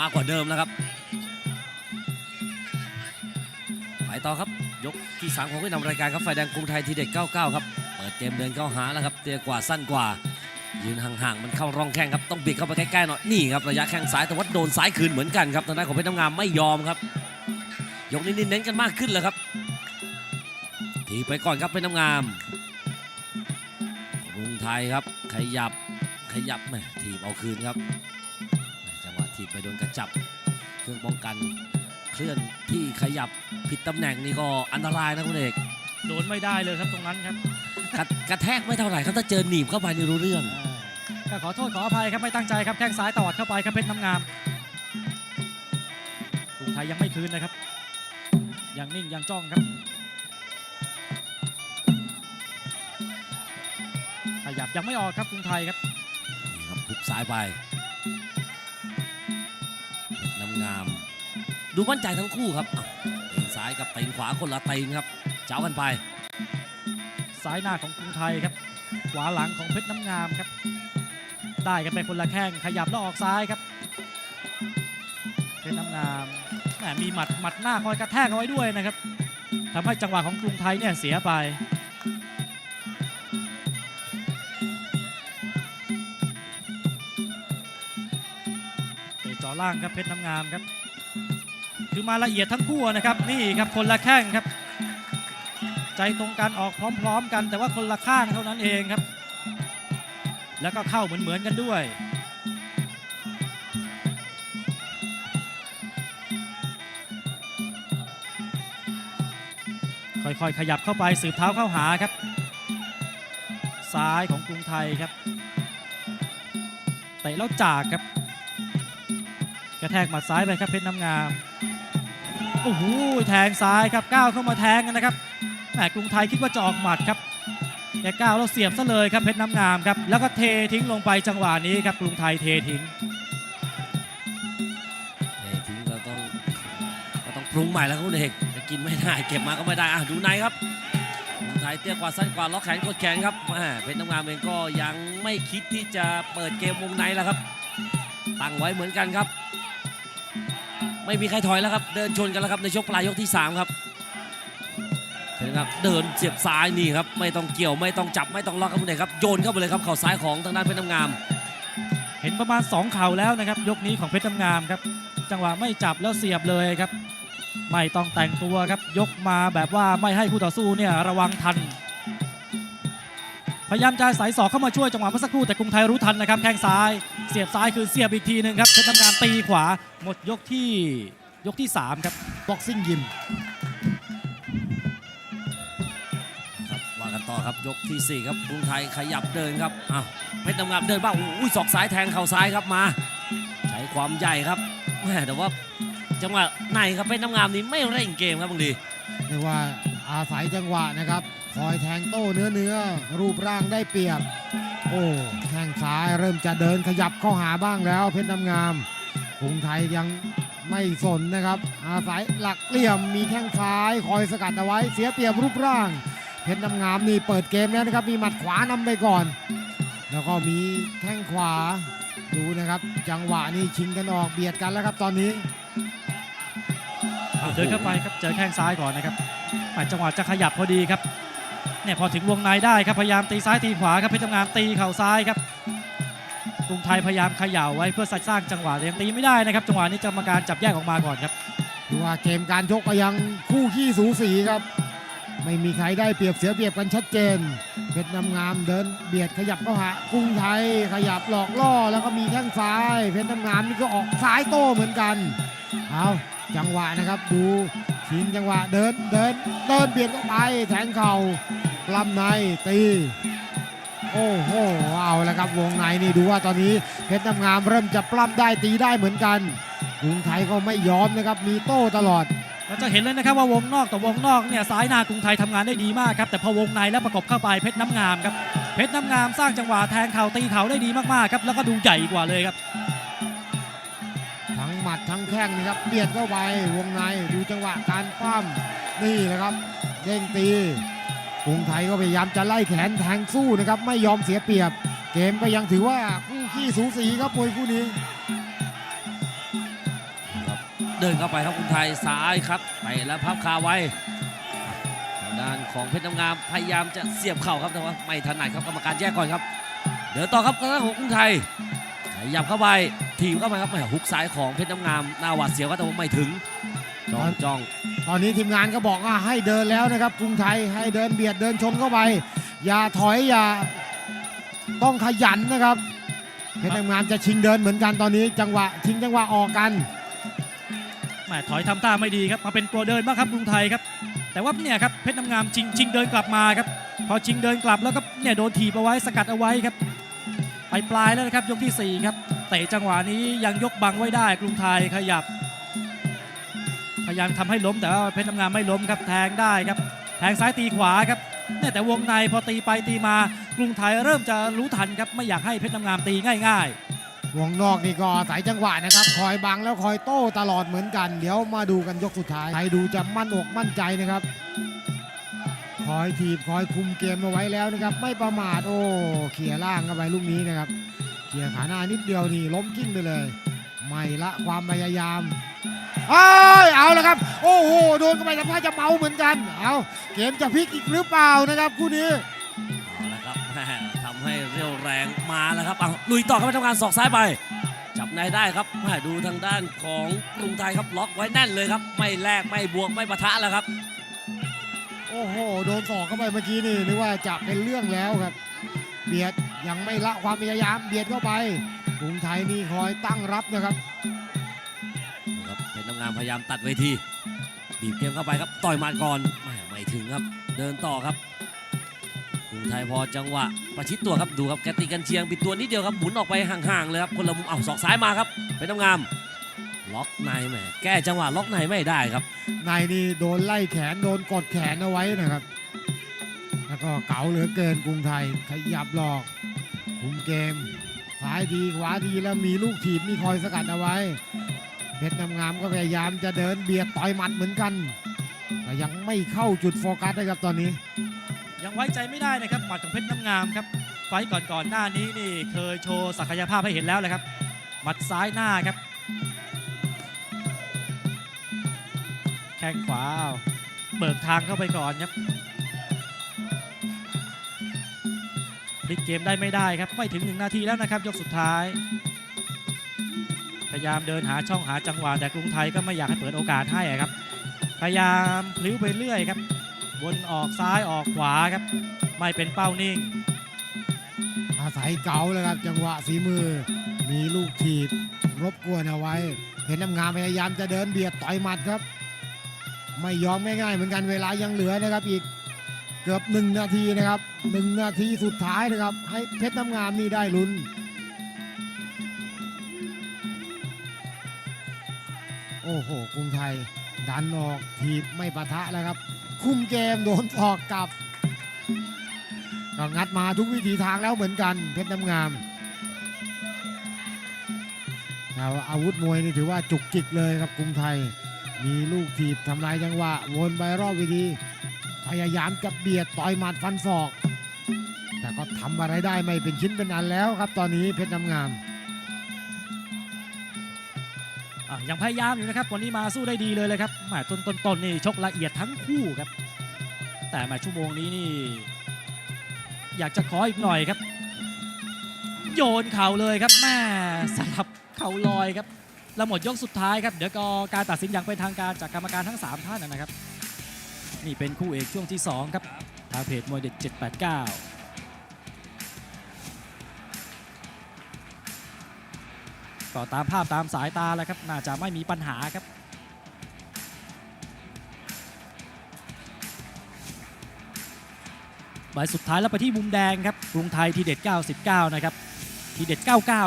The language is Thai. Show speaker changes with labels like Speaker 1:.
Speaker 1: มากกว่าเดิมแล้วครับ ไปต่อครับ ยกที่สามของผู้นำรายการครับไฟแดงกรุงไทยทีเด็ด 99 ครับ เปิดเกมเดินเข้าหาแล้วครับ เตี้ยกว่าสั้นกว่า ยืนห่างๆ มันเข้าร่องแข้งครับ ต้องบิดเข้าไปใกล้ๆหน่อย นี่ครับระยะแข้งซ้ายแต่ว่าโดนซ้ายคืนเหมือนกันครับทางด้านของเพชรน้ำงามไม่ยอมครับ ยกนี้เน้นกันมากขึ้นแล้วครับ ทีไปก่อนครับเพชรน้ำงามกรุงไทยครับ ขยับขยับแหมทีบเอาคืนครับ แหม่จังหวะทีบไปโดนกระจับ เครื่องป้องกันเคลื่อนที่ขยับผิดตำแหน่งนี่ก็อันตรายนะคุณเอก
Speaker 2: โดนไม่ได้เลยครับตรงนั้นครับ
Speaker 1: กระกระแทกไม่เท่าไหร่ครับถ้าเจอหนีบเข้าไปนี่รู้เรื่อง
Speaker 2: ก็ขอโทษขออภัยครับไม่ตั้งใจครับแข้งซ้ายตวัดเข้าไปครับเพชรน้ำงามกรุงไทยยังไม่คืนนะครับ ยังนิ่งยังจ้องครับ ขยับยังไม่ออกครับกรุงไทยครับ
Speaker 1: นี่ครับทุบซ้ายไปเพชรน้ำ งาม ดูมั่นใจทั้งคู่ครับอ้าวตีนซ้ายกับตีนขวาคนละเตีนครับ เจ้ากันไป
Speaker 2: ซ้ายหน้าของกรุงไทยครับ ขวาหลังของเพชรน้ำงามครับ ได้กันไปคนละแข้งขยับแล้วออกซ้ายครับ เพชรน้ำงามแหมมีหมัดหมัดหน้าคอยกระแทกเอาไว้ด้วยนะครับทำให้จังหวะของกรุงไทยเนี่ยเสียไป จ่อล่างครับเพชรน้ำงามครับ คือมาละเอียดทั้งคู่นะครับนี่ครับคนละแข้งครับ ใจตรงกันออกพร้อม ๆ กัน แต่ว่าคนละข้างเท่านั้นเองครับ แล้วก็เข้าเหมือนๆกันด้วยค่อยๆ ขยับเข้าไปสืบเท้าเข้าหาครับ ซ้ายของกรุงไทยครับเตะแล้วจากครับ กระแทกหมัดซ้ายไปครับเพชรน้ำงามโอ้โหแทงซ้ายครับก้าวเข้ามาแทงกันนะครับแหมกรุงไทยคิดว่าจะออกหมัดครับแกก้าวแล้วเสียบซะเลยครับเพชรน้ำงามครับแล้วก็เททิ้งลงไปจังหวะนี้ครับกรุงไทยเททิ้ง
Speaker 1: เททิ้งก็ต้องก็ต้องปรุงใหม่แล้วคุณเอกจะกินไม่ได้เก็บมาก็ไม่ได้อะดูในครับกรุงไทยเตี้ยกว่าสั้นกว่าล็อกแขนกดแขนครับแหมเพชรน้ำงามเองก็ยังไม่คิดที่จะเปิดเกมวงในแล้วครับตั้งไว้เหมือนกันครับ ไม่มีใครถอยแล้วครับ เดินชนกันแล้วครับในช่วงปลายยกที่ 3 ครับเห็นครับเดินเสียบซ้ายนี่ครับไม่ต้องเกี่ยวไม่ต้องจับไม่ต้องล็อกครับคุณเอกครับโยนเข้าไปเลยครับเข่าซ้ายของทางด้านเพชรน้ำงาม
Speaker 2: เห็นประมาณ 2 เข่าแล้วนะครับ ยกนี้ของเพชรน้ำงามครับ จังหวะไม่จับแล้วเสียบเลยครับ ไม่ต้องแต่งตัวครับ ยกมาแบบว่าไม่ให้คู่ต่อสู้เนี่ยระวังทัน พยายามจะสายศอกเข้ามาช่วยจังหวะเมื่อสักครู่แต่กรุงไทยรู้ทันนะครับแข้งซ้าย เสียบซ้ายคือเสียบอีกทีหนึ่งครับเพชรน้ำงามตีขวาหมดยกที่ยกที่สามครับ
Speaker 3: บ็อกซิ่งยิม
Speaker 1: ครับว่ากันต่อครับยกทีสี่ 4 ครับกรุงไทยขยับเดินครับอ้าวเพชรน้ำงามเดินบ้างอุ้ยศอกซ้ายแทงเข่าซ้ายครับมาใช้ความใหญ่ครับแหม่แต่ว่าจังหวะในครับเพชรน้ำงามนี้ไม่เร่งเกมครับบางที
Speaker 3: เรียกว่า อาศัยจังหวะนะครับ คอยแทงโต้เนื้อเนื้อรูปร่างได้เปรียบ โอ้แข้งซ้ายเริ่มจะเดินขยับเข้าหาบ้างแล้ว เพชรน้ำงามกรุงไทยยังไม่สนนะครับ อาศัยหลักเหลี่ยมมีแข้งซ้าย คอยสกัดเอาไว้เสียเปรียบรูปร่าง เพชรน้ำงามนี่เปิดเกมแล้วนะครับ มีหมัดขวานำไปก่อน แล้วก็มีแข้งขวาดูนะครับ จังหวะนี้ชิงกันออกเบียดกันแล้วครับตอนนี้
Speaker 2: เอเดินเข้าไปครับเจอแข้งซ้ายก่อนนะครับ จังหวะจะขยับพอดีครับเนี่ยพอถึงวงในได้ครับพยายามตีซ้ายตีขวาครับเพชรทำงานตีเข่าซ้ายครับกรุงไทยพยายามขย่าไว้เพื่อสร้างจังหวะแต่ยังตีไม่ได้นะครับ จังหวะนี้กรรมการจับแยกออกมาก่อนครับ
Speaker 3: ดูว่าเกมการชกก็ยังคู่ขี้สูสีครับ ไม่มีใครได้เปรียบเสียเปรียบกันชัดเจน เพชรน้ำงามเดินเบียดขยับเข้าหากรุงไทยขยับหลอกล่อแล้วก็มีแข้งซ้าย เพชรน้ำงามนี่ก็ออกซ้ายโต้เหมือนกันเอาจังหวะนะครับดู ชิงจังหวะเดินเดินเดินเบียดเข้าไปแทงเข่าปล้ำในตี โอ้โหเอาละครับวงในนี่ดูว่าตอนนี้เพชรน้ำงามเริ่มจะปล้ำได้ตีได้เหมือนกันกรุงไทยก็ไม่ยอมนะครับมีโต้ตลอด
Speaker 2: เราจะเห็นเลยนะครับว่าวงนอกต่อวงนอกเนี่ยซ้ายหน้ากรุงไทยทำงานได้ดีมากครับแต่พอวงในแล้วประกบเข้าไปเพชรน้ำงามครับเพชรน้ำงามสร้างจังหวะแทงเข่าตีเข่าได้ดีมากๆครับแล้วก็ดูใหญ่กว่าเลยครับ
Speaker 3: มัดทั้งแข้งนะครับเบียดเข้าไปวงในดูจังหวะการปั้มนี่นะครับเด้งตีกรุงไทยก็พยายามจะไล่แขนแทงสู้นะครับไม่ยอมเสียเปรียบ เกมก็ยังถือว่าคู่ขี้สูสีครับมวยคู่นี้
Speaker 1: เดินเข้าไปครับกรุงไทยซ้ายครับไปแล้วพับคาไว้ทางด้านของเพชรน้ำงามพยายามจะเสียบเข่าครับแต่ว่าไม่ถนัดครับกรรมการแยกก่อนครับ เดินต่อครับกระด้านของกรุงไทยขยับเข้าไป ถีบเข้าไปครับแหม่ฮุกซ้ายของเพชรน้ำงามหน้าหวาดเสียวครับแต่ว่าไม่ถึงจ้องจ้อง
Speaker 3: ตอนนี้ทีมงานก็บอกว่าให้เดินแล้วนะครับกรุงไทยให้เดินเบียดเดินชนเข้าไป อย่าถอยอย่าต้องขยันนะครับเพชรน้ำงามจะชิงเดินเหมือนกันตอนนี้ จังหวะชิงจังหวะออกกัน
Speaker 2: แหมถอยทำท่าไม่ดีครับมาเป็นตัวเดินบ้างครับกรุงไทยครับ แต่ว่าเนี่ยครับเพชรน้ำงามชิงชิงเดินกลับมาครับพอชิงเดินกลับแล้วก็เนี่ยโดนถีบเอาไว้สกัดเอาไว้ครับไปปลายแล้วนะครับยกที่4ครับ เตะจังหวะนี้ยังยกบังไว้ได้ กรุงไทยขยับ พยายามทำให้ล้มแต่ว่าเพชรน้ำงามไม่ล้มครับแทงได้ครับ แทงซ้ายตีขวาครับเนี่ยแต่วงในพอตีไปตีมา กรุงไทยเริ่มจะรู้ทันครับไม่อยากให้เพชรน้ำงามตีง่าย
Speaker 3: วงนอกนี่ก็อาศัยจังหวะนะครับ คอยบังแล้วคอยโต้ตลอดเหมือนกัน เดี๋ยวมาดูกันยกสุดท้ายใครดูจะมั่นอกมั่นใจนะครับ คอยถีบคอยคุมเกมเอาไว้แล้วนะครับ ไม่ประมาทโอ้เขี่ยล่างเข้าไปลูกนี้นะครับ เขี่ยขาหน้านิดเดียวนี่ล้มกิ้งไปเลย ไม่ละความพยายามเอ้ยเอาแล้วครับ โอ้โหโดนเข้าไปทำท่าจะเมาเหมือนกัน เอาเกมจะพลิกอีกหรือเปล่านะครับคู่นี้
Speaker 1: เอาละครับแม่ทำให้เรี่ยวแรงมาแล้วครับเอาลุยต่อครับไปทำงานศอกซ้ายไป จับในได้ครับแม่ดูทางด้านของกรุงไทยครับล็อกไว้แน่นเลยครับ ไม่แลกไม่บวกไม่ปะทะแล้วครับ
Speaker 3: โอ้โหโดนสอกเข้าไปเมื่อกี้นี่นึกว่าจะเป็นเรื่องแล้วครับเบียด ยังไม่ละความพยายามเบียดเข้าไปกรุงไทยนี่คอยตั้งรับนะครับ
Speaker 1: ครับเพชรน้ำงามพยายามตัดเวทีบีบเกมเข้าไปครับต่อยหมัดก่อนแม่ไม่ถึงครับ เดินต่อครับกรุงไทยพอจังหวะประชิดตัวครับดูครับแกตีกันเชียงปิดตัวนิดเดียวครับหมุนออกไปห่างๆเลยครับคนละมุมเอาศอกซ้ายมาครับเพชรน้ำงามล็อกในแหมแก้จังหวะล็อกในไม่ได้ครับ
Speaker 3: ในนี่โดนไล่แขนโดนกดแขนเอาไว้นะครับ แล้วก็เก๋าเหลือเกินกรุงไทยขยับหลอก คุมเกมซ้ายดีขวาดีแล้วมีลูกถีบมีคอยสกัดเอาไว้ เพชรน้ำงามก็พยายามจะเดินเบียดต่อยหมัดเหมือนกัน แต่ยังไม่เข้าจุดโฟกัสนะครับตอนนี้
Speaker 2: ยังไว้ใจไม่ได้นะครับหมัดของเพชรน้ำงามครับ ไฟต์ก่อนๆหน้านี้นี่เคยโชว์ศักยภาพให้เห็นแล้วเลยครับ หมัดซ้ายหน้าครับ แข้งขวาเบิกทางเข้าไปก่อนครับ พลิกเกมได้ไม่ได้ครับ ไม่ถึง 1 นาทีแล้วนะครับ ยกสุดท้าย พยายามเดินหาช่องหาจังหวะแต่กรุงไทยก็ไม่อยากให้เปิดโอกาสให้ครับ พยายามพลิ้วไปเรื่อยครับวนออกซ้ายออกขวาครับ ไม่เป็นเป้านิ่ง
Speaker 3: อาศัยเก๋าเลยครับ จังหวะฝีมือ มีลูกถีบรบกวนเอาไว้เพชรน้ำงามพยายามจะเดินเบียดต่อยหมัดครับ ไม่ยอมง่ายๆเหมือนกันเวลายังเหลือนะครับอีก เกือบหนึ่งนาทีนะครับหนึ่งนาทีสุดท้ายนะครับ ให้เพชรน้ำงามนี่ได้ลุ้น โอ้โหกรุงไทย ดันออกถีบไม่ปะทะแล้วครับ คุมเกมโดนออกกลับก็งัดมาทุกวิถีทางแล้วเหมือนกัน เพชรน้ำงามแต่ว่าอาวุธมวยนี่ถือว่าจุกจิกเลยครับกรุงไทย มีลูกถีบทำลายจังหวะวนไปรอบวิธี พยายามจะเบียดต่อยหมัดฟันศอก แต่ก็ทำอะไรได้ไม่เป็นชิ้นเป็นอันแล้วครับตอนนี้เพชรน้ำงาม
Speaker 2: อะยังพยายามอยู่นะครับวันนี้มาสู้ได้ดีเลยเลยครับแหมต้นต้นต้นนี่ชกละเอียดทั้งคู่ครับ แต่มาชั่วโมงนี้นี่ อยากจะขออีกหน่อยครับ โยนเข่าเลยครับแม่สลับเข่าลอยครับแล้วหมดยกสุดท้ายครับ เดี๋ยวก็การตัดสินอย่างเป็นทางการจากกรรมการทั้ง 3 ท่านนะครับ นี่เป็นคู่เอกช่วงที่ 2 ครับทางเพจมวยเด็ด 789ก็ตามภาพตามสายตาแล้วครับ น่าจะไม่มีปัญหาครับ ใบสุดท้ายแล้วไปที่มุมแดงครับกรุงไทยทีเด็ด 99 นะครับ ทีเด็ด 99